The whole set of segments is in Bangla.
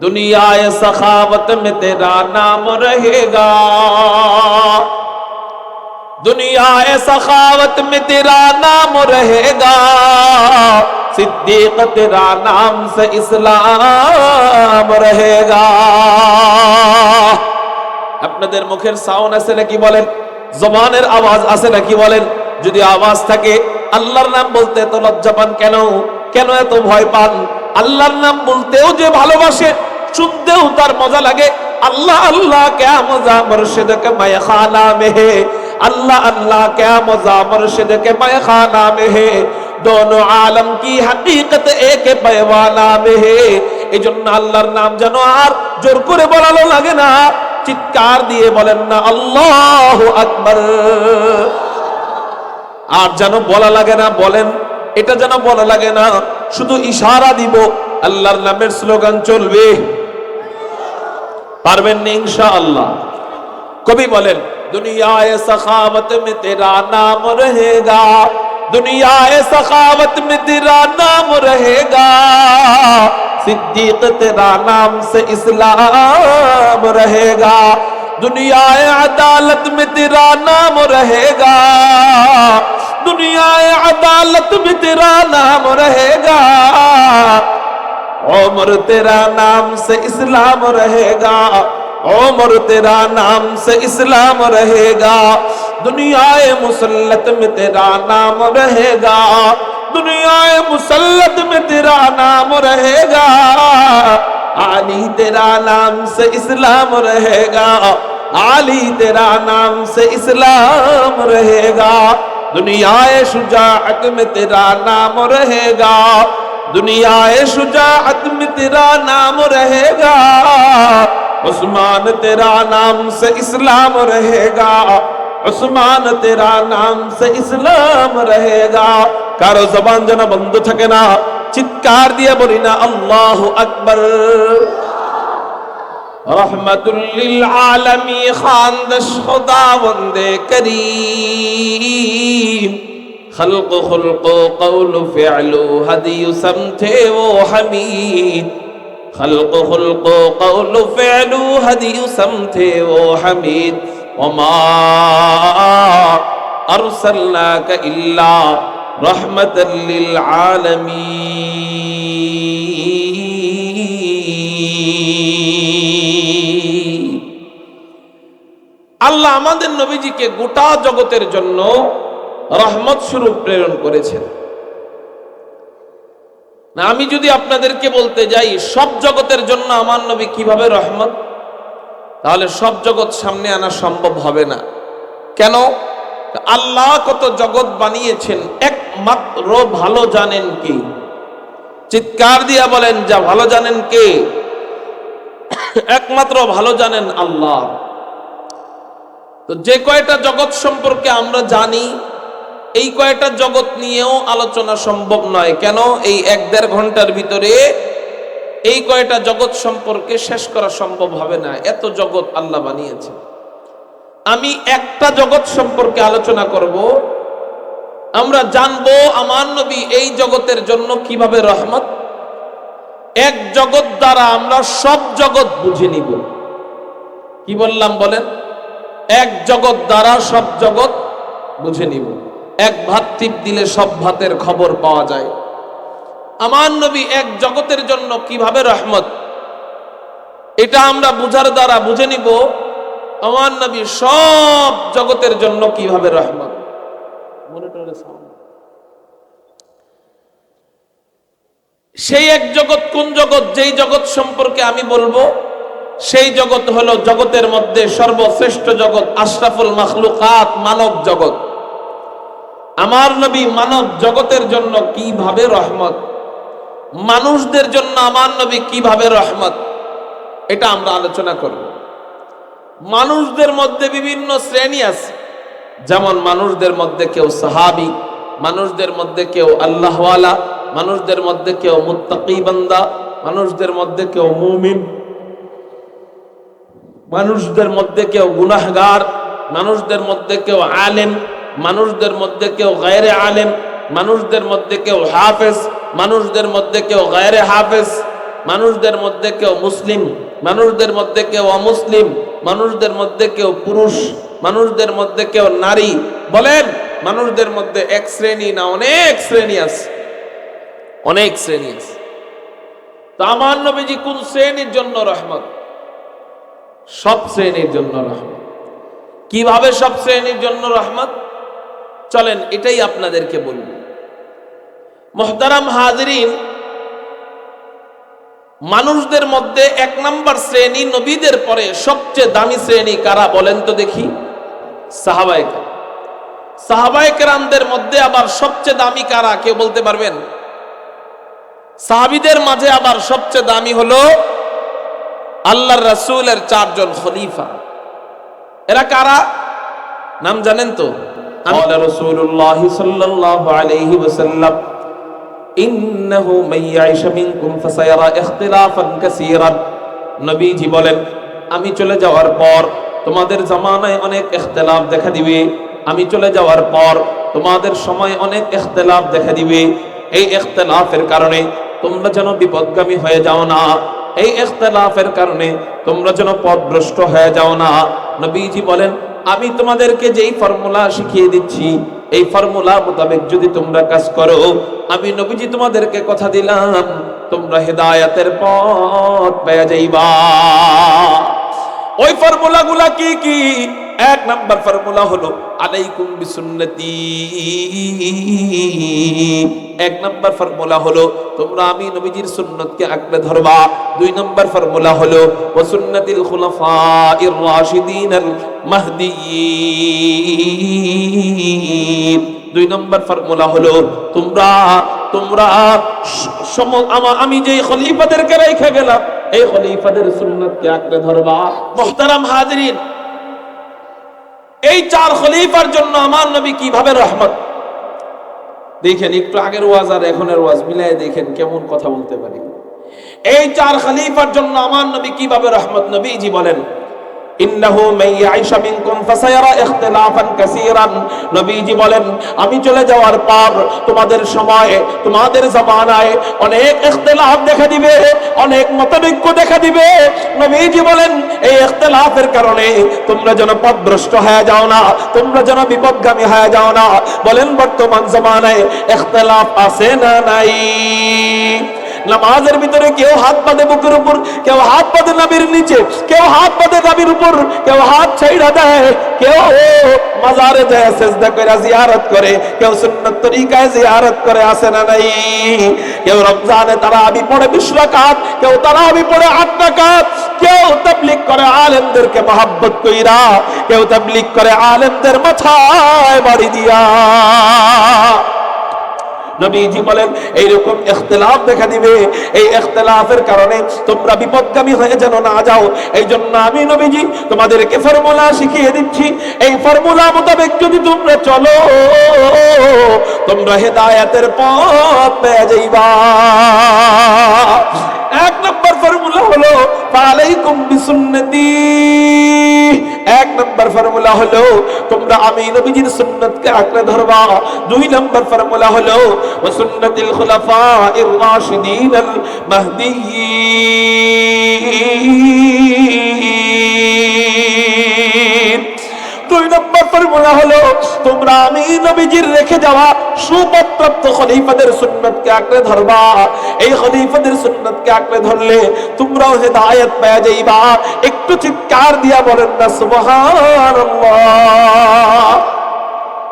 दुनिया सखावत में तेरा नाम रहेगा दुनिया सखावत में तेरा नाम रहेगा सिद्दीक तेरा नाम से इस्लाम रहेगा আপনাদের মুখের সাউন্ড আছে নাকি বলেন জবানের আওয়াজ আছে নাকি বলেন যদি আওয়াজ থাকে আল্লাহর নাম বলতে এত লজ্জা পান কেন কেন এত ভয় পান আল্লাহর নাম বলতেও যে ভালোবাসে শুনতেও তার মজা লাগে। আল্লাহ আল্লাহ কেয়া মজা মর্শিদ কে মায় খানা মেহে। আল্লাহ আল্লাহ কেয়া মজা মর্শিদ কে মায় খানা মেহে। দোনো আলম কি হাকিকত এক পেওয়ানা মেহে। এই জন্য আল্লাহর নাম যেন আর জোর করে বলালো লাগে না। চিৎকার দিয়ে বলেন না, আল্লাহ আকবর। আর যেন বলা লাগে না, বলেন, এটা যেন বলা লাগে না, শুধু ইশারা দিব। আল্লাহর নামের স্লোগান চলবে। পারবেন না ইনশা আল্লাহ কবি دنیا سخاوت میں تیرا نام رہے گا دنیا سخاوت میں تیرا نام رہے گا صدیق تیرا نام سے اسلام رہے گا دنیا عدالت میں تیرا نام رہے گا دنیا عدالت میں تیرا نام رہے گا عمر تیرا نام سے اسلام رہے گا۔ عمر تیرا نام سے اسلام رہے گا۔ دنیا مسلط میں تیرا نام رہے گا۔ دنیا مسلط میں تیرا نام رہے گا۔ علی تیرا نام سے اسلام رہے گا۔ علی تیرا نام سے اسلام رہے گا۔ دنیا شجاعت میں تیرا نام رہے گا۔ دنیا شجاعت میں تیرا نام رہے گا، عثمان تیرا نام سے اسلام رہے گا، عثمان تیرا نام سے اسلام رہے گا۔ کارو زبان جنا جناب تھکنا چتکار دیا بولینا اللہ اکبر۔ رحمت للعالمی خاندش خدا وند کریم۔ خلق خلق قول فعل هدي سمته وحميد خلق خلق قول فعل هدي سمته وحميد وما أرسلناك إلا رحمة للعالمين আল্লাহ আমাদের নবীজিকে গোটা জগতের জন্য রহমত স্বরূপ প্রেরণ করেছেন। না, আমি যদি আপনাদেরকে বলতে যাই, সব জগতের জন্য আমার নবী কীভাবে রহমত? তাহলে সব জগৎ সামনে আনা সম্ভব হবে না। কেন? আল্লাহ কত জগৎ বানিয়েছেন, একমাত্র ভালো জানেন কি? চিৎকার দিয়া বলেন, যা ভালো জানেন কে? একমাত্র ভালো জানেন আল্লাহ। তো যে কয়টা জগৎ সম্পর্কে আমরা জানি এই কয়টা জগৎ নিয়েও আলোচনা সম্ভব নয়। কেন? এই এক দেড় ঘণ্টার ভিতরে এই কয়টা জগৎ সম্পর্কে শেষ করা সম্ভব হবে না। এত জগৎ আল্লাহ বানিয়েছে আমি একটা জগৎ সম্পর্কে আলোচনা করব। আমরা জানব আমার নবী এই জগতের জন্য কীভাবে রহমত। এক জগৎ দ্বারা আমরা সব জগৎ বুঝে নিব। কি বললাম বলেন? এক জগৎ দ্বারা সব জগৎ বুঝে নিব। এক ভাত টিপ দিলে সব ভাতের খবর পাওয়া যায়। আমার নবী এক জগতের জন্য কীভাবে রহমত? এটা আমরা বুঝার দ্বারা বুঝে নিব, আমার নবী সব জগতের জন্য কীভাবে রহমত? সেই এক জগৎ কোন জগৎ? যেই জগৎ সম্পর্কে আমি বলব, সেই জগৎ হলো জগতের মধ্যে সর্বশ্রেষ্ঠ জগৎ, আশরাফুল মাখলুকাত মানব জগৎ। আমার নবী মানব জগতের জন্য কীভাবে রহমত? মানুষদের জন্য আমার নবী কীভাবে রহমত? এটা আমরা আলোচনা করব। মানুষদের মধ্যে বিভিন্ন শ্রেণি আছে। যেমন মানুষদের মধ্যে কেউ সাহাবি, মানুষদের মধ্যে কেউ আল্লাহওয়ালা, মানুষদের মধ্যে কেউ মুত্তাকি বান্দা, মানুষদের মধ্যে কেউ মুমিন, মানুষদের মধ্যে কেউ গুনাহগার, মানুষদের মধ্যে কেউ আলেম মানুষদের মধ্যে কেউ গায়রে আলেম, মানুষদের মধ্যে কেউ হাফেজ, মানুষদের মধ্যে কেউ গায়রে হাফেজ, মানুষদের মধ্যে কেউ মুসলিম, মানুষদের মধ্যে কেউ অমুসলিম, মানুষদের মধ্যে কেউ পুরুষ, মানুষদের মধ্যে কেউ নারী। বলেন, মানুষদের মধ্যে এক শ্রেণি না অনেক শ্রেণি আছে? অনেক শ্রেণি আছে। তো আমার নবীজি কোন শ্রেণির জন্য রহমত? সব শ্রেণির জন্য রহমত। কীভাবে সব শ্রেণির জন্য রহমত? চলেন এটাই আপনাদেরকে বলব। মোহতারাম হাজরিন, মানুষদের মধ্যে এক নাম্বার শ্রেণি নবীদের পরে সবচেয়ে দামি শ্রেণি কারা বলেন তো দেখি? সাহাবায়ক সাহাবায়ক রামদের মধ্যে আবার সবচেয়ে দামি কারা কেউ বলতে পারবেন? সাহাবিদের মাঝে আবার সবচেয়ে দামি হলো আল্লাহর রাসূলের চারজন খলিফা। এরা কারা? নাম জানেন তো? قال رسول الله صلى الله عليه وسلم إنه من يعيش منكم فسيرى اختلافا كثيرا নবীজি বলেন আমি চলে যাওয়ার পর তোমাদের জামানায় অনেক ইখতিলাফ দেখা দিবে আমি চলে যাওয়ার পর তোমাদের সময় অনেক ইখতিলাফ দেখা দিবে এই ইখতিলাফের কারণে তোমরা যেন বিপদগামী হয়ে যাও না এই ইখতিলাফের কারণে তোমরা যেন পথভ্রষ্ট হয়ে যাও না নবীজি বলেন আমি তোমাদেরকে যেই ফর্মুলা শিখিয়ে দিচ্ছি, এই ফর্মুলা মোতাবেক যদি তোমরা কাজ করো, আমি নবীজি তোমাদেরকে কথা দিলাম, তোমরা হেদায়াতের পথ পেয়ে যাইবা। ওই ফর্মুলাগুলা কি কি? এক নাম্বার ফর্মুলা হলো আলাইকুম বিসুন্নতি। এক নাম্বার ফর্মুলা হলো তোমরা আমি নবীজির সুন্নতকে আঁকড়ে ধরবা। দুই নাম্বার ফর্মুলা হলো ও সুন্নতিল খুলাফাইর রাশিদিন আল মাহদিয়িন। দুই নম্বর ফর্মুলা হলো তোমরা তোমরা আমি যে খলিফাদেরকে রেখে গেলাম, এই খলিফাদের সুন্নতকে আঁকড়ে ধরবা। মোহতারাম হাজরিন এই চার খলিফার জন্য আমার নবী কীভাবে রহমত? দেখেন, একটু আগের ওয়াজ আর এখনের ওয়াজ মিলাই দেখেন কেমন কথা বলতে পারি। এই চার খলিফার জন্য আমার নবী কীভাবে রহমত? নবীজি বলেন ইন্নাহু মান ইয়াইশা মিনকুম ফাসায়ারা ইখতিলাফান কাসীরান। নবীজি বলেন, আমি চলে যাওয়ার পর তোমাদের সময়ে, তোমাদের জামানায় অনেক ইখতিলাফ দেখা দিবে, অনেক মতবিজ্ঞ দেখা দিবে। নবীজি বলেন, এই ইখতিলাফের কারণে তোমরা যেন পথভ্রষ্ট হয়ে যাও না, তোমরা যেন বিপদগামী হয়ে যাও না। বলেন, বর্তমান জামানায় ইখতিলাফ আছে না নাই? নামাজের ভিতরে কেউ হাত বাঁধে বুকের উপর, কেউ হাত বাঁধে নাবির নিচে, কেউ হাত বাঁধে নাবির উপর, কেউ হাত ছাইড়া দেয়, কেউ মাজারে যায় সেজদা করে জিয়ারত করে, কেউ সুন্নত তরিকায় জিয়ারত করে আসে না নাই? কেউ রমজানে তারা আমি পড়ে বিশ রাকাত, কেউ তারা আমি পড়ে আট কেউ তাবলিগ করে আলেমদেরকে মহাব্বত কইরা, কেউ তাবলিগ করে আলেমদের মাথায় বাড়ি দিয়া। নবীজি বলেন, এইরকম ইখতিলাফ দেখা দিবে। এই ইখতিলাফের কারণে তোমরা বিপদগামী হয়ে যেন না যাও। এই জন্য আমি নবীজি তোমাদেরকে ফর্মুলা শিখিয়ে দিচ্ছি। এই ফর্মুলা মোতাবেক যদি তোমরা চলো, তোমরা হেদায়াতের পথ পেয়ে যাইবা। এক নম্বর ফর্মুলা হলো আলাইকুম বিসুন্নতি। এক নম্বর ফর্মুলা হলো, তোমরা আমি নবীজির সুন্নতকে আঁকড়ে ধরবা। দুই নম্বর ফর্মুলা হলো ওয়া সুন্নাতিল খুলাফাইর রাশিদিন আল মাহদিয়িন ফর্মুলা হলো, তোমরা আমি নবীজির রেখে যাওয়া সুপথপ্রাপ্ত খলিফাদের সুন্নতকে আঁকড়ে ধরবা। এই খলিফাদের সুন্নতকে আঁকড়ে ধরলে তোমরাও হেদায়েত পেয়ে যাইবা। একটু চিৎকার দিয়া বলেন না, সুবহানাল্লাহ।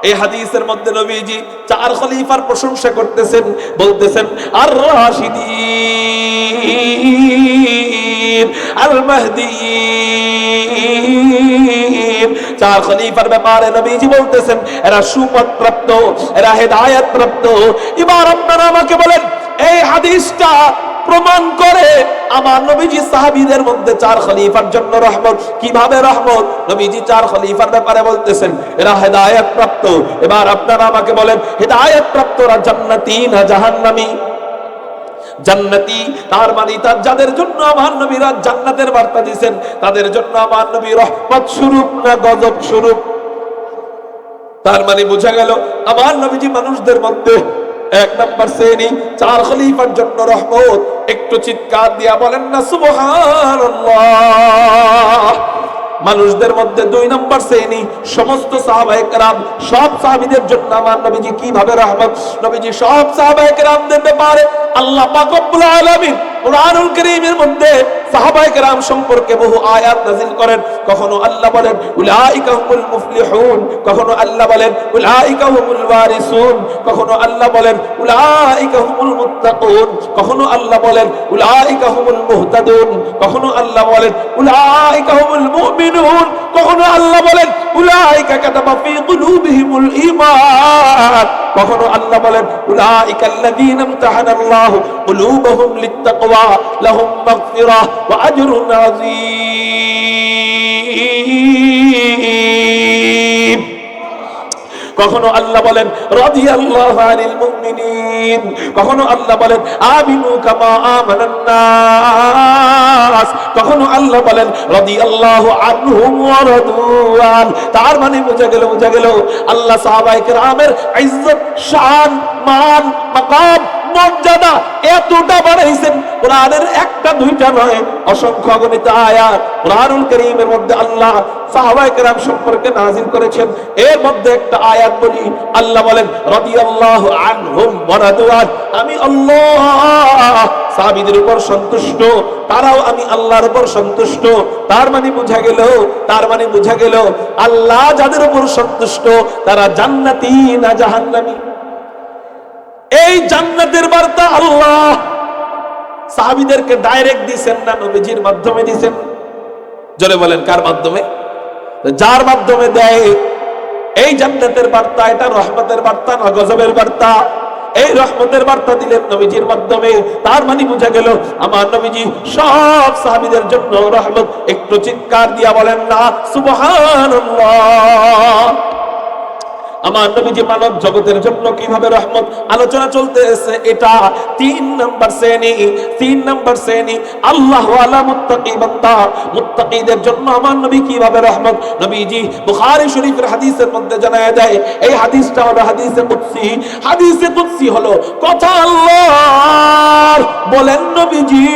এই হাদিসের মধ্যে নবীজি চার খলিফার প্রশংসা করতেছেন, বলতেছেন আর রাশিদিন আল মাহদিন চার খলিফার ব্যাপারে নবীজি বলতেছেন, এরা প্রাপ্ত এরা প্রাপ্ত। এবার আপনারা আমাকে বলেন, এই হাদিসটা প্রমাণ করে আমার নবীজি সাহাবীদের মধ্যে চার খলিফার জন্য রহমত। কীভাবে রহমত? নবীজি চার খলিফার ব্যাপারে বলতেছেন, এরা হেদায়েত প্রাপ্ত। এবার আপনারা আমাকে বলেন, হেদায়েত প্রাপ্তরা জান্নাতি না জাহান্নামী? জান্নাতি, তার মানে তার যাদের জন্য আমার নবীরা জান্নাতের বার্তা দিয়েছেন, তাদের জন্য আমার নবী রহমত স্বরূপ না গজব স্বরূপ? তার মানে বোঝা গেল, আমার নবীজি মানুষদের মধ্যে এক নাম্বার শ্রেণি, চার খলিফার জন্য রহমত। একটু চিৎকার দিয়া বলেন না, সুবহানাল্লাহ। মানুষদের মধ্যে দুই নম্বর শ্রেণি, সমস্ত সাহাবাহাম সব সাহাবিদের জন্য আমার নবীজি কীভাবে রহমত? নবীজি সব সাহাবাহামদের ব্যাপারে আল্লাহ পাকবুল আলমী কোরআনুল কারীমের মধ্যে সাহাবায়ে কেরাম সম্পর্কে বহু আয়াত নাযিল করেন। কখনো আল্লাহ বলেন, উলাইকা হুমুল মুফলিহুন কখনো আল্লাহ বলেন, উলাইকা ওয়ারিসুন কখনো আল্লাহ বলেন, উলাইকা মুত্তাকুন কখনো আল্লাহ বলেন, উলাইকা মুহতাদুন কখনো আল্লাহ বলেন, উলাইকা মুমিনুন কখনো আল্লাহ বলেন, উলাইকা কাতাবা ফি কুলুবিহিমুল ঈমান কখনো আল্লাহ বলেন, উলাইকা আল্লাযীনা ইমতাহানাল্লাহু কুলুবাহুম লিত্তাকওয়া, লাহুম মাগফিরাহ আজরুন আযীম। কখনো আল্লাহ বলেন, রাদিয়াল্লাহু আনিল মুমিনিন। কখনো আল্লাহ বলেন, আমিনু কামা আমানান কখনো আল্লাহ বলেন, রাদিয়াল্লাহু আনহুম ওয়া তার মানে বোঝা গেল বোঝা গেল, আল্লাহ সাহাবায়ে কেরামের ইজ্জত, শান, মান, মাকাম মর্যাদা এতটা বাড়াইছেন। কোরআনের একটা, দুইটা নয়, অসংখ্য অগণিত আয়াত কোরআনুল কারীমের মধ্যে আল্লাহ সাহাবায়ে কেরাম সম্পর্কে নাযিল করেছেন। এর মধ্যে একটা আয়াত বলি, আল্লাহ বলেন আনহুম আমি আল্লাহ উপর সন্তুষ্ট, তারাও আমি আল্লাহর উপর সন্তুষ্ট। তার মানে বোঝা গেল, তার মানে বোঝা গেল, আল্লাহ যাদের উপর সন্তুষ্ট, তারা জান্নাতি না জাহান্নামী? এই জান্নাতের বার্তা আল্লাহ। সাহাবিদেরকে ডাইরেক্ট দিছেন না, নবীজির মাধ্যমে দিছেন। জোরে বলেন, কার মাধ্যমে? যার মাধ্যমে দেয়। এই জান্নাতের বার্তা, এটা রহমতের বার্তা না গজবের বার্তা? এই রহমতের বার্তা দিলেন নবীজির মাধ্যমে। তার মানে বোঝা গেল, আমার নবীজি সব সাহাবিদের জন্য রহমত। একটু চিৎকার দিয়া বলেন না, সুবহানাল্লাহ। আমার নবীজি মানব জগতের জন্য কীভাবে রহমত? আলোচনা চলতেছে এটা তিন নাম্বার শ্রেণি, তিন নাম্বার শ্রেণি। আল্লাহ আলা মুত্তাকি বান্দা। মুত্তাকিদের জন্য আমার নবী কীভাবে রহমত? নবীজি বুখারী শরীফের হাদিসের মধ্যে জানায় যায় এই হাদিসটা হলো হাদিসে কুদসি। হাদিসে কুদসি হলো কথা আল্লাহ বলেন নবীজি,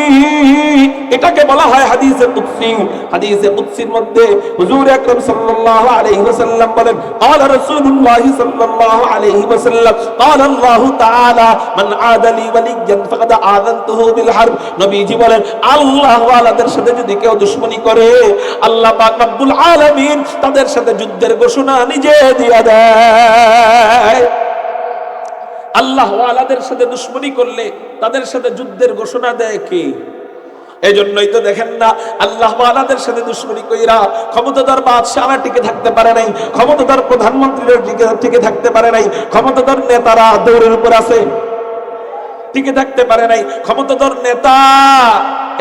এটাকে বলা হয় হাদিসে কুদসি। হাদিসে কুদসির মধ্যে হুজুর আকরাম সাল্লাল্লাহু আলাইহি ওয়াসাল্লাম বলেন আল রাসূলুল্লাহ الله صلى الله عليه وسلم قال الله تعالى من عاد لي وليا فقد آذنته بالحرب নবীজি বলেন আল্লাহ ওয়ালাদের সাথে যদি কেউ দুশমনি করে আল্লাহ পাক রব্বুল আলামিন তাদের সাথে যুদ্ধের ঘোষণা নিজে দিয়ে দেয় আল্লাহ ওয়ালাদের সাথে দুশ্মনী করলে তাদের সাথে যুদ্ধের ঘোষণা দেয় কি এই জন্যই তো দেখেন না, আল্লাহ আলাদের সাথে দুশ্মনী কইরা ক্ষমতাধর বাদশাহরা টিকে থাকতে পারে নাই, ক্ষমতাধর প্রধানমন্ত্রীরা টিকে টিকে থাকতে পারে নাই, ক্ষমতাধর নেতারা দৌড়ের উপর আছে। টিকে থাকতে পারে নাই। ক্ষমতাধর নেতা,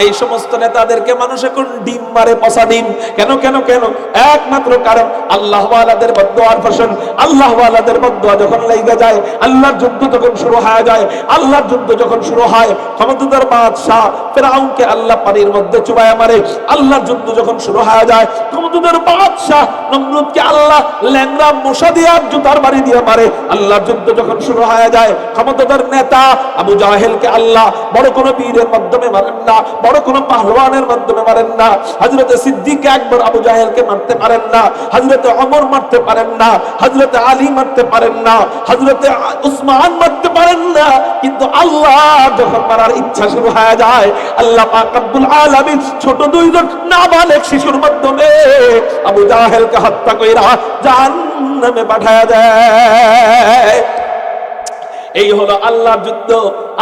এই সমস্ত নেতাদেরকে মানুষ এখন ডিম মারে, পচা ডিম। কেন কেন কেন? একমাত্র কারণ আল্লাহ ওয়ালাদের বদোয়ার ফসল। আল্লাহ ওয়ালাদের বদোয়া যখন লাইগা যায়, আল্লাহর যুদ্ধ যখন শুরু হয়ে যায়, আল্লাহর যুদ্ধ যখন শুরু হয়, ক্ষমতাধর বাদশাহ ফেরাউনকে আল্লাহ পানির মধ্যে চুবায়া মারে। আল্লাহর যুদ্ধ যখন শুরু হয়ে যায়, ক্ষমতাধর বাদশাহ নমরুদকে আল্লাহ ল্যাংরা মশা দিয়ে জুতার বাড়ি দিয়ে মারে। আল্লাহর যুদ্ধ যখন শুরু হয়ে যায়, ক্ষমতাধর নেতা আবু জাহেলকে আল্লাহ বড় কোনো বীরের মাধ্যমে মারেন না, বড় কোনো পাহলওয়ানের মাধ্যমে মারেন না হজরতে সিদ্দিক একবার আবু জাহেলকে মারতে পারেন না হজরতে অমর মারতে পারেন না হজরতে আলী মারতে পারেন না হজরতে উসমান মারতে পারেন না। কিন্তু আল্লাহ যখন মারার ইচ্ছা শুরু হয়ে যায়, আল্লাহ পাক রব্বুল আলামিন ছোট দুইজন নাবালেক শিশুর মাধ্যমে আবু জাহেলকে হত্যা কইরা জাহান্নামে পাঠায়া দেয়। এই হলো আল্লাহর যুদ্ধ।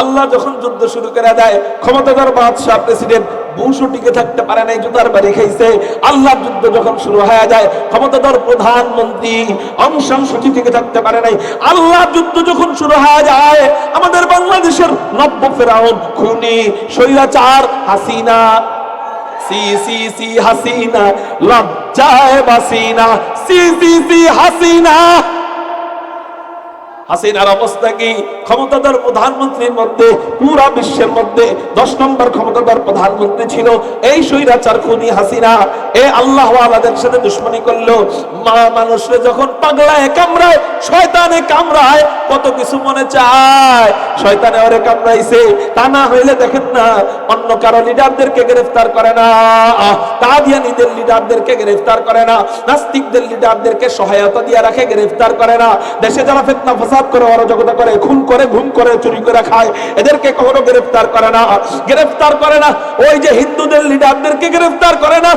আল্লাহ যখন যুদ্ধ শুরু করে দেয়, ক্ষমতাধর বাদশাহ প্রেসিডেন্ট বুশও টিকে থাকতে পারে নাই, জুতার বাড়ি খাইছে। আল্লাহর যুদ্ধ যখন শুরু হয়ে যায়, ক্ষমতাধর প্রধানমন্ত্রী অংশান সূচি টিকে থাকতে পারে নাই। আল্লাহর যুদ্ধ যখন শুরু হয়ে যায়, আমাদের বাংলাদেশের নব্য ফেরাউন, খুনি, স্বৈরাচার, হাসিনা, সি সি সি, হাসিনা লজ্জায় বাসিনা সি সি সি হাসিনা। হাসিনার অবস্থা কি? ক্ষমতাধর প্রধানমন্ত্রীর মধ্যে, পুরা বিশ্বের মধ্যে দশ নম্বর ক্ষমতাধর প্রধানমন্ত্রী ছিল। এই স্বৈরাচার খুনি হাসিনা, এ আল্লাহ আলাদের সাথে দুশ্মনী করল। মা মানুষরে যখন পাগলায় কামড়ায়, শয়তানে কামড়ায়, কত কিছু মনে চায়। শয়তানে ওরে কামড়াইছে। তা না হইলে দেখেন না, অন্য কারও লিডারদেরকে গ্রেফতার করে না। কাদিয়ানিদের লিডারদেরকে গ্রেফতার করে না। নাস্তিকদের লিডারদেরকে সহায়তা দিয়ে রাখে, গ্রেফতার করে না। দেশে যারা ফেতনা ফাসাদ করে অরাজকতা করে, খুন করে, ঘুম করে, চুরি করে খায়। এদেরকে কখনো গ্রেফতার করে না। গ্রেফতার করে না। ওই যে হিন্দুদের লিডারদেরকে গ্রেফতার করে না।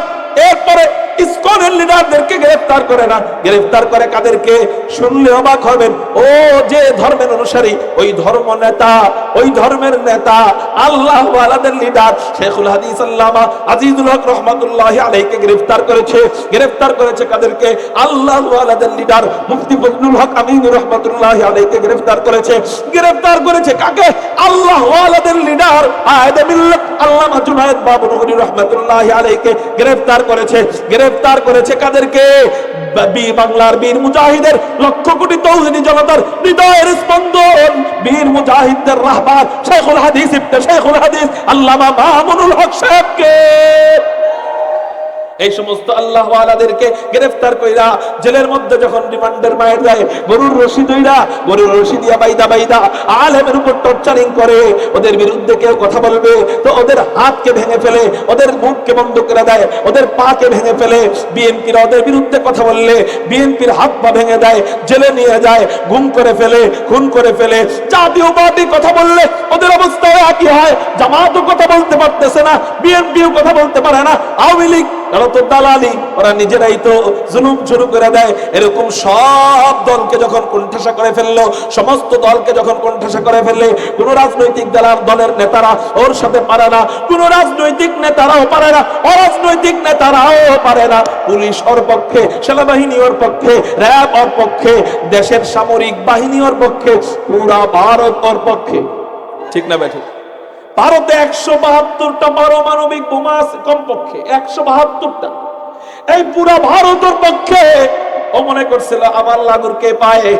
এরপরে ইসকনের লিডারদেরকে গ্রেফতার করে না। গ্রেফতার করে কাদেরকে? শুনলে অবাক হবেন। ও যে ধর্মের অনুসারী, ওই ধর্ম নেতা, ওই ধর্মের নেতা, আল্লাহ আলাদের লিডার, শেখুল হাদিস আল্লামা আজিজুল হক রহমাতুল্লাহ আলাইকে গ্রেফতার করেছে। গ্রেফতার করেছে কাদেরকে? আল্লাহ আলাদের লিডার মুফতি ফজলুল হক আমিন রহমাতুল্লাহ আলাইকে গ্রেফতার করেছে। গ্রেফতার করেছে কাকে? আল্লাহ আলাদের লিডার আয়েদে মিল্লাত আল্লামা জুনায়েদ বাবু নগরী রহমাতুল্লাহ আলাইকে গ্রেফতার করেছে। গ্রেফতার করেছে কাদেরকে? বাংলার বীর মুজাহিদের লক্ষ কোটি তৌহিদি জনতার হৃদয়ের স্পন্দন। বীর মুজাহিদের রাহবার শেখুল হাদিস ইবনে শেখুল হাদিস আল্লামা মামুনুল হক সাহেবকে। এই সমস্ত আল্লাহ আলাদেরকে গ্রেফতার কইরা জেলের মধ্যে যখন রিমান্ডের মায়ের যায় গরুর রশি দইরা গরুর রশি দিয়া বাইদা বাইদা আলেমের উপর টর্চারিং করে, ওদের বিরুদ্ধে কেউ কথা বলবে, তো ওদের হাতকে ভেঙে ফেলে, ওদের মুখকে বন্ধ করে দেয়, ওদের পাকে ভেঙে ফেলে, বিএনপির ওদের বিরুদ্ধে কথা বললে, বিএনপির হাত পা ভেঙে দেয়, জেলে নিয়ে যায়, গুম করে ফেলে, খুন করে ফেলে, জাতীয় পার্টি কথা বললে ওদের অবস্থা একই হয়, জামাতও কথা বলতে পারতেছে না, বিএনপিও কথা বলতে পারে না, আওয়ামী লীগ ওরা নিজেরাই তো জুলুম শুরু করে দেয়। এরকম সব দলকে যখন করে ফেলল, সমস্ত দলকে যখন করে ফেললে, কোন রাজনৈতিক দলের দলের নেতারা ওর সাথে পারে না, কোন রাজনৈতিক নেতারাও পারে না, অরাজনৈতিক নেতারাও পারে না। পুলিশ ওর পক্ষে, সেনাবাহিনী ওর পক্ষে, র্যাব ওর পক্ষে, দেশের সামরিক বাহিনী ওর পক্ষে, পুরা ভারত ওর পক্ষে। ঠিক না ব্যাঠিক ভারতে একশো বাহাত্তরটা পারমাণবিক বোমা আছে কমপক্ষে, একশো বাহাত্তরটা। এই পুরা ভারতের পক্ষে ও মনে করছিল, আমার লাগুরকে পায়ে?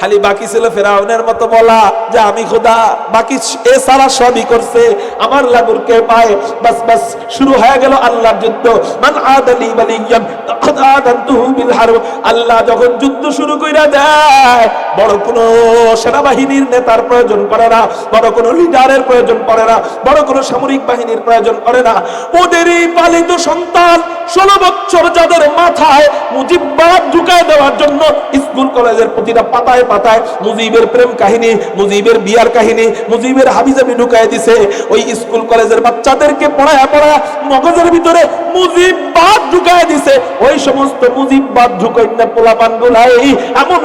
খালি বাকি ছিল ফেরাউনের মতো বলা যে আমি খোদা, বাকি এ সারা সবই করছে। আমার লাগুরকে পায়? বাস বাস, শুরু হয়ে গেল আল্লাহর যুদ্ধ। মান আদালি বালিয়ান তাকাদ আদানতুহু বিল হারব। আল্লাহ যখন যুদ্ধ শুরু কইরা দেয়, বড় কোনো সেনাবাহিনীর নেতার প্রয়োজন পড়ে না, বড় কোনো লিডারের প্রয়োজন পড়ে না, বড় কোনো সামরিক বাহিনীর প্রয়োজন পড়ে না। ওদেরই পালিত সন্তান ষোলো বছর যাদের মাথায় মুজিববাদ ঢুকায় দেওয়ার জন্য স্কুল কলেজের প্রতিটা পাতায় পাতায় পাতায় মুজিবের প্রেম কাহিনী, মুজিবের বিয়ার কাহিনী, মুজিবের হাবিজাবি ঢুকায় দিছে। ওই স্কুল কলেজের বাচ্চাদেরকে পড়ায় পড়ায় মগজের ভিতরে মুজিববাদ ঢুকায় দিছে। ওই সমস্ত মুজিববাদ ঢুকাই না পোলাপান গুলাই এমন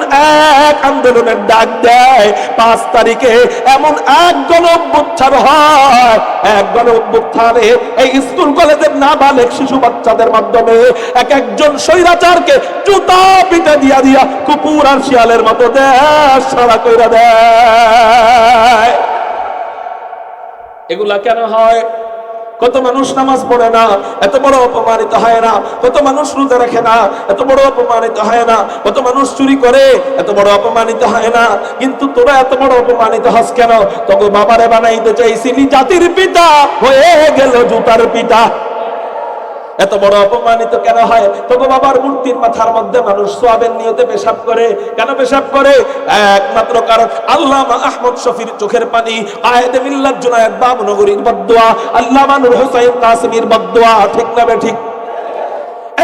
এক আন্দোলনের ডাক দেয়। পাঁচ তারিখে এমন এক গণ অভ্যুত্থান হয়। এক গণ অভ্যুত্থানে এই স্কুল কলেজের নাবালেক শিশু বাচ্চাদের মাধ্যমে এক একজন স্বৈরাচারকে জুতা পিঠে দিয়া দিয়া কুকুর আর শিয়ালের মতো দেশ সারা দেয়। এগুলা কেন হয়? কত মানুষ নামাজ পড়ে না, এত বড় অপমানিত হয় না, কত মানুষ রোজা রাখে না, এত বড় অপমানিত হয় না, কত মানুষ চুরি করে, এত বড় অপমানিত হয় না। কিন্তু তোরা এত বড় অপমানিত হস কেন? তোকে বাবারে বানাইতে চাইছিলি জাতির পিতা, হয়ে গেল জুতার পিতা। এত বড় অপমানিত কেন হয়? তবু বাবার মূর্তির মাথার মধ্যে মানুষ সোয়াবের নিয়তে পেশাব করে। কেন পেশাব করে? একমাত্র কারণ আল্লামা আহমদ শফির চোখের পানি, আয়েদে মিল্লাত জুনায়েদ বাবনগরীর নগরীর বদদোয়া আল্লামা নূর হোসাইন কাসিমির বদুয়া, ঠিক না বে ঠিক?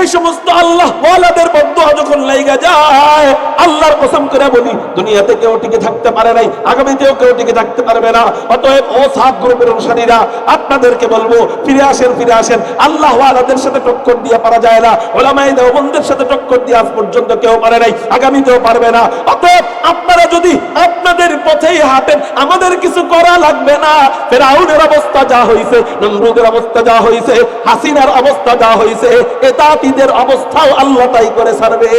এই সমস্ত আল্লাহ ওয়ালাদের বদুয়া যখন লাইগা যায়, আল্লাহর কসম করে বলি, দুনিয়াতে কেউ টিকে থাকতে পারে নাই, আগামীতেও কেউ টিকে থাকতে পারবে না। অতএব ও সাত গ্রুপের অনুসারীরা, আপনাদেরকে বলব, ফিরে আসেন ফিরে আসেন। আল্লাহ ওয়ালাদের সাথে টক্কর দিয়ে পারা যায় না। ওলামাই দেওবন্ধের সাথে টক্কর দিয়ে আজ পর্যন্ত কেউ পারে নাই, আগামীতেও পারবে না। অতএব আপনারা যদি আপনাদের পথেই হাঁটেন, আমাদের কিছু করা লাগবে না। ফেরাউনের অবস্থা যা হয়েছে নমরুদের অবস্থা যা হয়েছে হাসিনার অবস্থা যা হয়েছে এতাতিদের অবস্থাও আল্লাহ তাই করে ছাড়বে।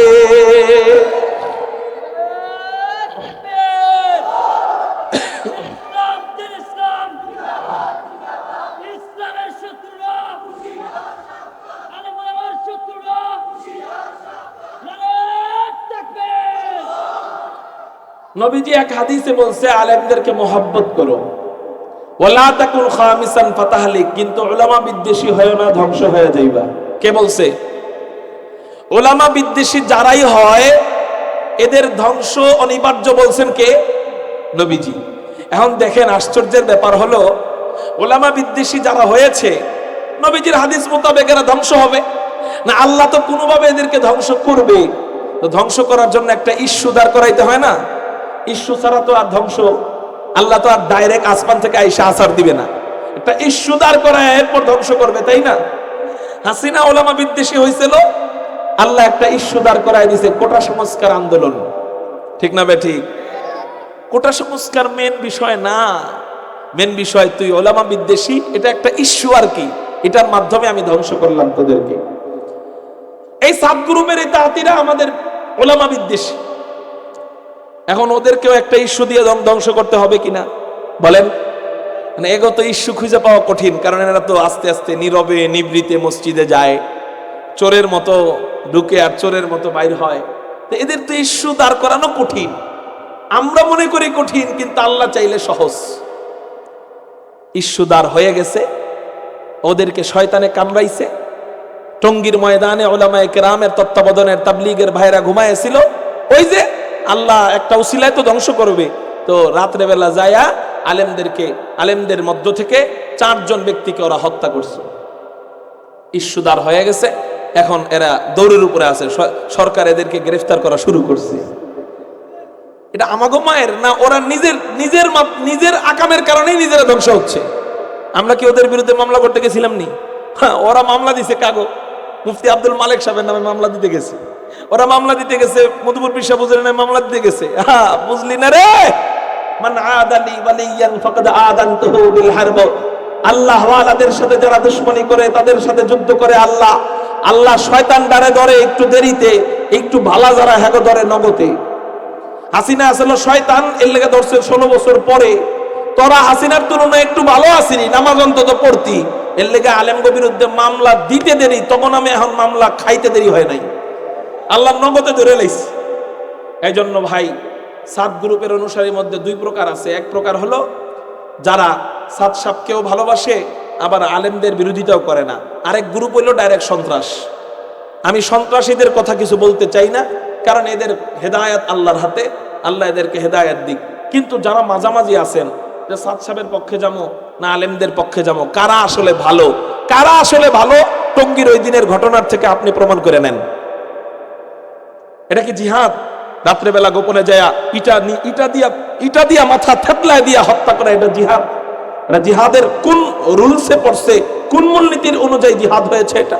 নবীজি এক হাদিসে বলছে, আলেমদেরকে মোহাব্বত করো। ওলা তাকুন খামিসান ফাতাহলিক। কিন্তু ওলামা বিদ্বেষী হয় না, ধ্বংস হয়ে যাইবা। কে বলছে? ওলামা বিদ্বেষী যারাই হয়, এদের ধ্বংস অনিবার্য বলছেন কে? নবীজি। এখন দেখেন, আশ্চর্যের ব্যাপার হলো ওলামা বিদ্বেষী যারা হয়েছে, নবীজির হাদিস মোতাবেক এরা ধ্বংস হবে। না, আল্লাহ তো কোনোভাবে এদেরকে ধ্বংস করবে। তো ধ্বংস করার জন্য একটা ইস্যু দাঁড় করাইতে হয় না? ইস্যু ছাড়া তো আর ধ্বংস। আল্লাহ তো আর ডাইরেক্ট আসমান থেকে আইসা আসার দিবে না। একটা ইস্যু দাঁড় করায় এরপর ধ্বংস করবে, তাই না? হাসিনা ওলামা বিদ্বেষী হয়েছিল। আল্লাহ একটা ইস্যু দাঁড় করায় দিছে কোটা সংস্কার আন্দোলন। ঠিক না বে ঠিক কোটা সংস্কার মেন বিষয় না। মেন বিষয় তুই ওলামা বিদ্বেষী, এটা একটা ইস্যু আর কি। এটার মাধ্যমে আমি ধ্বংস করলাম তোদেরকে। এই সাত গ্রুপের এই তাঁতিরা আমাদের ওলামা বিদ্বেষী। এখন ওদেরকেও একটা ইস্যু দিয়ে ধ্বং- ধ্বংস করতে হবে কিনা? বলেন। মানে এগো তো ইস্যু খুঁজে পাওয়া কঠিন, কারণ এরা তো আস্তে আস্তে নীরবে, নিবৃতে মসজিদে যায়। চোরের মতো ঢুকে আর চোরের মতো বাইর হয়। তো এদের তো ইস্যু দাঁড় করানো কঠিন। আমরা মনে করি কঠিন, কিন্তু আল্লাহ চাইলে সহজ। ইস্যু দাঁড় হয়ে গেছে। ওদেরকে শয়তানে কামড়াইছে। টঙ্গীর ময়দানে ওলামায় কেরামের তত্ত্বাবধানের তাবলিগের ভাইরা ঘুমাইছিল ওই যে আল্লাহ একটা উসিলায় তো ধ্বংস করবে। তো রাত্রেবেলা যায়া আলেমদেরকে, আলেমদের মধ্য থেকে চারজন ব্যক্তিকে ওরা হত্যা করছে। ইস্যুদার হয়ে গেছে। এখন এরা দৌড়ের উপরে আছে। সরকার এদেরকে গ্রেফতার করা শুরু করছে। এটা আমাগো মায়ের না ওরা নিজের নিজের নিজের আকামের কারণেই নিজেরা ধ্বংস হচ্ছে? আমরা কি ওদের বিরুদ্ধে মামলা করতে গেছিলাম নি? হ্যাঁ ওরা মামলা দিছে কাগো। মুফতি আব্দুল মালিক সাহেবের নামে মামলা দিতে গেছে। ওরা মামলা দিতে গেছে, মধুপুর পিসা বুঝলেন নামে মামলা দিতে গেছে। হ্যাঁ বুঝলি না রে? মান আদালি ওয়ালিয়ান ফাকাদ বিল হারব। আল্লাহ ওয়ালাদের সাথে যারা দুশ্মনী করে, তাদের সাথে যুদ্ধ করে আল্লাহ। আল্লাহ শয়তান ডারে ধরে একটু দেরিতে, একটু ভালা যারা হ্যাগো ধরে হাসিনা আসলে শয়তান, এর লেগে ধরছে ষোলো বছর পরে। তোরা হাসিনার তুলনায় একটু ভালো আসিনি নামাজ অন্তত পড়তি। এর লেগে আলেমগো বিরুদ্ধে মামলা দিতে দেরি তখন আমি এখন মামলা খাইতে দেরি হয় নাই। আল্লাহ নগদে ধরে লাইছি। এই জন্য ভাই, সাত গ্রুপের অনুসারীর মধ্যে দুই প্রকার আছে। এক প্রকার হলো, যারা সাত সাপকেও ভালোবাসে, আবার আলেমদের বিরোধিতাও করে না। আরেক গ্রুপ হলো ডাইরেক্ট সন্ত্রাস। আমি সন্ত্রাসীদের কথা কিছু বলতে চাই না, কারণ এদের হেদায়াত আল্লাহর হাতে, আল্লাহ এদেরকে হেদায়াত দিক। কিন্তু যারা মাঝামাঝি আছেন, যে সাদ সাহেবের পক্ষে যাব, না আলেমদের পক্ষে যাব, কারা আসলে ভালো? কারা আসলে ভালো? টঙ্গীর ওই দিনের ঘটনার থেকে আপনি প্রমাণ করে নেন। এটা কি জিহাদ? রাত্রেবেলা গোপনে যায় ইটা ইটা দিয়া ইটা দিয়া মাথা থেতলায় দিয়া হত্যা করা এটা জিহাদ। এটা জিহাদের কোন রুলসে পড়ছে, কোন মূলনীতির অনুযায়ী জিহাদ হয়েছে এটা?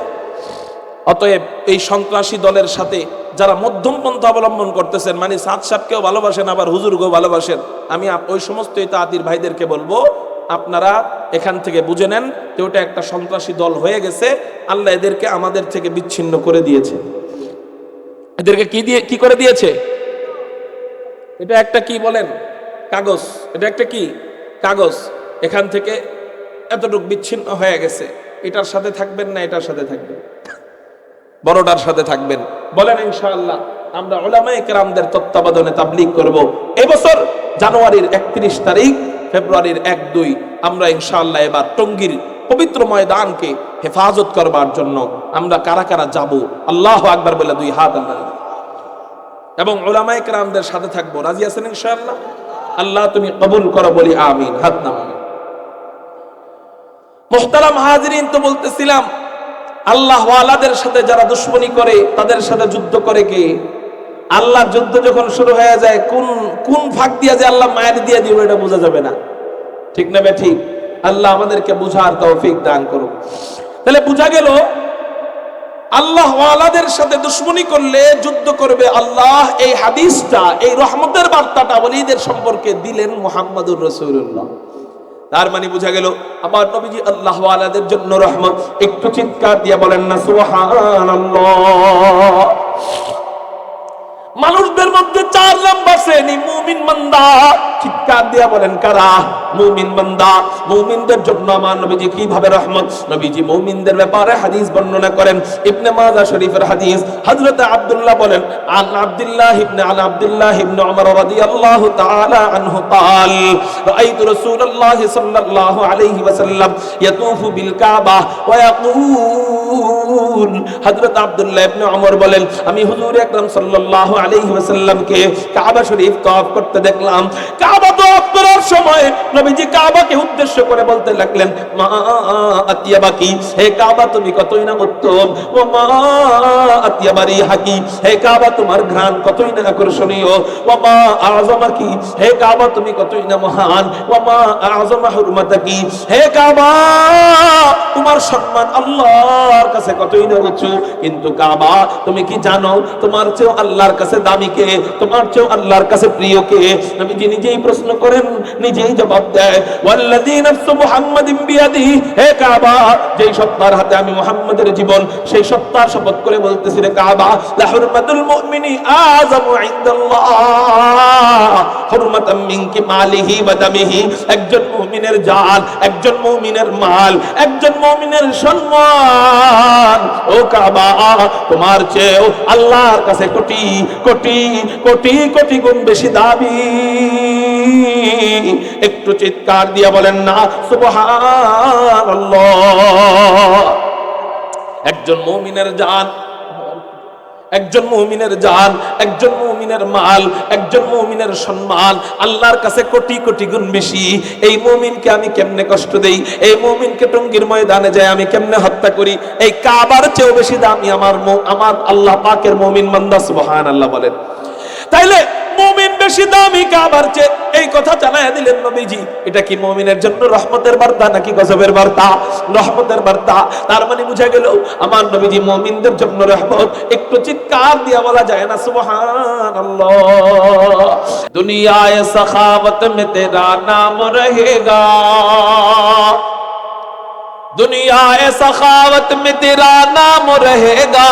অতএব এই সন্ত্রাসী দলের সাথে যারা মধ্যম পন্থা অবলম্বন করতেছেন মানে সাত সাতকেও ভালোবাসেন, আবার হুজুরকেও ভালোবাসেন, আমি ওই সমস্ত তাঁতির ভাইদেরকে বলব, আপনারা এখান থেকে বুঝে নেন যে ওটা একটা সন্ত্রাসী দল হয়ে গেছে, আল্লাহ এদেরকে আমাদের থেকে বিচ্ছিন্ন করে দিয়েছে। এদেরকে কি দিয়ে, কি করে দিয়েছে? এটা একটা কি বলেন? কাগজ। এটা একটা কি? কাগজ। এখান থেকে এতটুকু বিচ্ছিন্ন হয়ে গেছে। এটার সাথে থাকবেন না, এটার সাথে থাকবেন। বড়টার সাথে থাকবেন। বলেন ইনশাআল্লাহ, আমরা ওলামায়ে কেরামদের তত্ত্বাবধানে তাবলিগ করব। এবছর জানুয়ারির একত্রিশ তারিখ, ফেব্রুয়ারির এক দুই, আমরা ইনশাআল্লাহ এবার টঙ্গীর পবিত্র ময়দানকে হেফাজত করবার জন্য আমরা কারা কারা যাব? আল্লাহ আকবার বলে দুই হাত আল্লাহ। এবং ওলামায়ে কেরামদের সাথে থাকব। রাজি আছেন ইনশাআল্লাহ? আল্লাহ তুমি কবুল করো বলি আমিন, হাত নামান মোহতারাম হাজরিন তো বলতেছিলাম, আল্লাহ ওয়ালাদের সাথে যারা দুশ্মনী করে, তাদের সাথে যুদ্ধ করে কে? আল্লাহ যুদ্ধ যখন শুরু হয়ে যায়, কোন কোন ফাঁক দিয়া যে আল্লাহ মায়ের দিয়ে দিব, এটা বোঝা যাবে না। ঠিক না বে ঠিক? আল্লাহ আমাদেরকে বুঝার তৌফিক দান করুক। তাহলে বোঝা গেল আল্লাহ ওয়ালাদের সাথে দুশ্মনী করলে যুদ্ধ করবে আল্লাহ এই হাদিসটা, এই রহমতের বার্তাটা ওলিদের সম্পর্কে দিলেন মোহাম্মদুর রসুল্লাহ তার মানে বোঝা গেল, আমার নবীজি আল্লাহ ওয়ালাদের জন্য রহমত। একটু চিৎকার দিয়ে বলেন না, সুবহানাল্লাহ। মানুষদের মধ্যে চার নাম্বার শ্রেণি, মুমিন বান্দা। চিৎকার দিয়া বলেন, কারা? মুমিন বান্দা মুমিনদের জন্য আমার নবীজি কিভাবে রহমত নবীজি মুমিনদের ব্যাপারে হাদিস বর্ণনা করেন ইবনে মাজাহ শরীফের হাদিস হযরত আব্দুল্লাহ বলেন আন আব্দুল্লাহ ইবনে আন আব্দুল্লাহ ইবনে উমর রাদিয়াল্লাহু তাআলা আনহু قال রাআইতু রাসূলুল্লাহ সাল্লাল্লাহু আলাইহি ওয়াসাল্লাম ইয়াতুফু বিল কাবা ওয়া ইয়াকুল হযরত আব্দুল্লাহ ইবনে উমর বলেন আমি হুজুর আকরাম সাল্লাল্লাহু আলাইহি ওয়াসাল্লামকে কাবা শরীফ তওয়াফ করতে দেখলাম কাবা তওয়াফ করার সময় নবীজি কাবাকে উদ্দেশ্য করে বলতে লাগলেন, মা হে কাবা তুমি কতই না উত্তম? ও মা হাকি, হে কাবা তোমার ঘ্রাণ কতই না আকর্ষণীয়? ও মা আযমাকি হে কাবা তুমি কতই না মহান? ও মা আযমা হুরমাতাকি হে কাবা তোমার সম্মান আল্লাহর কাছে কতই না উঁচু? কিন্তু কাবা, তুমি কি জানো তোমার চেয়েও আল্লাহর কাছে দামি কে? তোমার চেয়েও আল্লাহর কাছে প্রিয় কে? নবীজি নিজেই প্রশ্ন করেন, নিজেই জবাব দেয়। ওয়াল্লাযী নাফসু মুহাম্মাদিন বিয়াদিহি। হে কাবা, যেই সত্তার হাতে আমি মুহাম্মাদের জীবন, সেই সত্তার শপথ করে বলতেছি রে কাবা, লা হুরমাতুল মুমিনি আযামু ইনদাল্লাহ। হুরমাতাম মিনকি মালিহি ওয়া দামিহি। একজন মুমিনের জান একজন মুমিনের মাল, একজন মুমিনের সম্মান। ও কাবা, তোমার চেয়েও আল্লাহর কাছে কোটি কোটি কোটি কোটি গুণ বেশি দাবি একটু চিৎকার দিয়ে বলেন, না একজন মুমিনের জান, একজন মুমিনের জান, একজন মুমিনের মাল, একজন মুমিনের সম্মান, আল্লাহর কাছে কোটি কোটি গুণ বেশি। এই মুমিনকে আমি কেমনে কষ্ট দেই? এই মুমিনকে টঙ্গির ময়দানে যায় আমি কেমনে হত্যা করি? এই কাবার চেয়েও বেশি দামি আমার আমার আল্লাহ পাকের মৌমিন মুমিন মান্দা সুবহানাল্লাহ বলেন। তাইলে বেশি দামি কাবার চেয়ে এই কথা জানাইয়া দিলেন নবীজি। এটা কি মুমিনের জন্য রহমতের বার্তা নাকি গজবের বার্তা? রহমতের বার্তা। তার মানে বুঝা গেল, আমার নবীজি মুমিনদের জন্য রহমত। একটু চিৎকার দিয়া বলা যায় না, সুবহানাল্লাহ। দুনিয়ায় সখাবত মে তেরা নাম রহেগা। দুনিয়ায় সখাবত মে তেরা নাম রহেগা।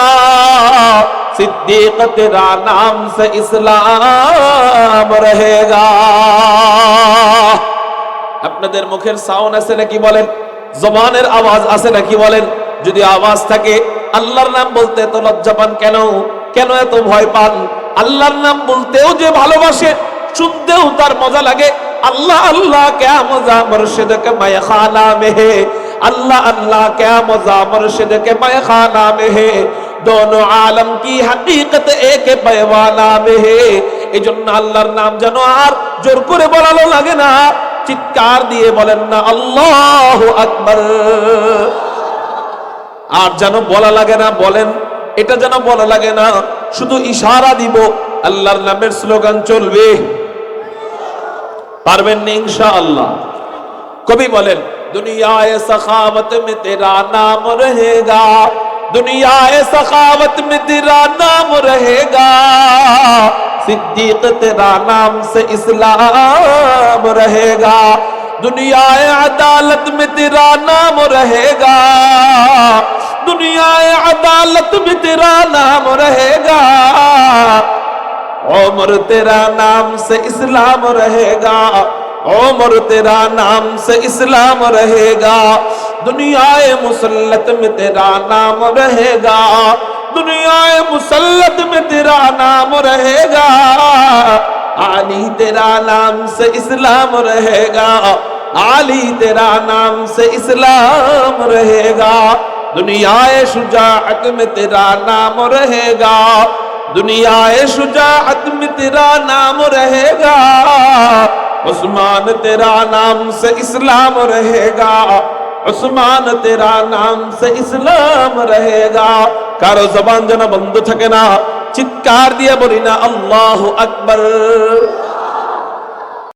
सिद्दीक तेरा नाम से इस्लाम रहेगा আপনাদের মুখের সাউন্ড আছে নাকি বলেন জবানের আওয়াজ আছে নাকি বলেন যদি আওয়াজ থাকে আল্লাহর নাম বলতে এত লজ্জা পান কেন কেন এত ভয় পান আল্লাহর নাম বলতেও যে ভালোবাসে শুনতেও তার মজা লাগে আল্লাহ আল্লাহ ক্যা মজা মুর্শিদ কে মায় খানা মে হে अल्लाह अल्लाह क्या मजा मुर्शिद के पैखाना में দোনো আলম কি হকীকত একে পয়ওয়ালা মে হে এজন্য আল্লাহর নাম জানো আর জোর করে বলালো লাগে না। চিৎকার দিয়ে বলেন না, আল্লাহু আকবার। আর যেন বলা লাগে না, বলেন, এটা যেন বলা লাগে না, শুধু ইশারা দিব, আল্লাহর নামের স্লোগান চলবে। পারবেন না ইনশা আল্লাহ কবি বলেন, দুনিয়ায় সখাবত মে তেরা নাম রহেগা। دنیا سخاوت میں تیرا نام رہے گا۔ صدیق تیرا نام سے اسلام رہے گا۔ دنیا عدالت میں تیرا نام رہے گا۔ دنیا عدالت میں تیرا نام رہے گا۔ عمر تیرا نام سے اسلام رہے گا۔ عمر تیرا نام سے اسلام رہے گا دنیا مسلط میں تیرا نام رہے گا دنیا مسلط میں تیرا نام رہے گا۔ علی تیرا نام سے اسلام رہے گا علی تیرا نام سے اسلام رہے گا۔ دنیا شجاعت میں تیرا نام رہے گا دنیا شجاعت میں تیرا نام رہے گا۔ عثمان تیرا نام سے اسلام رہے گا۔ عثمان تیرا نام سے اسلام رہے گا۔ کارو زبان যেন বন্ধ থাকে چکار دیا দিয়ে বলি না আল্লাহ আকবর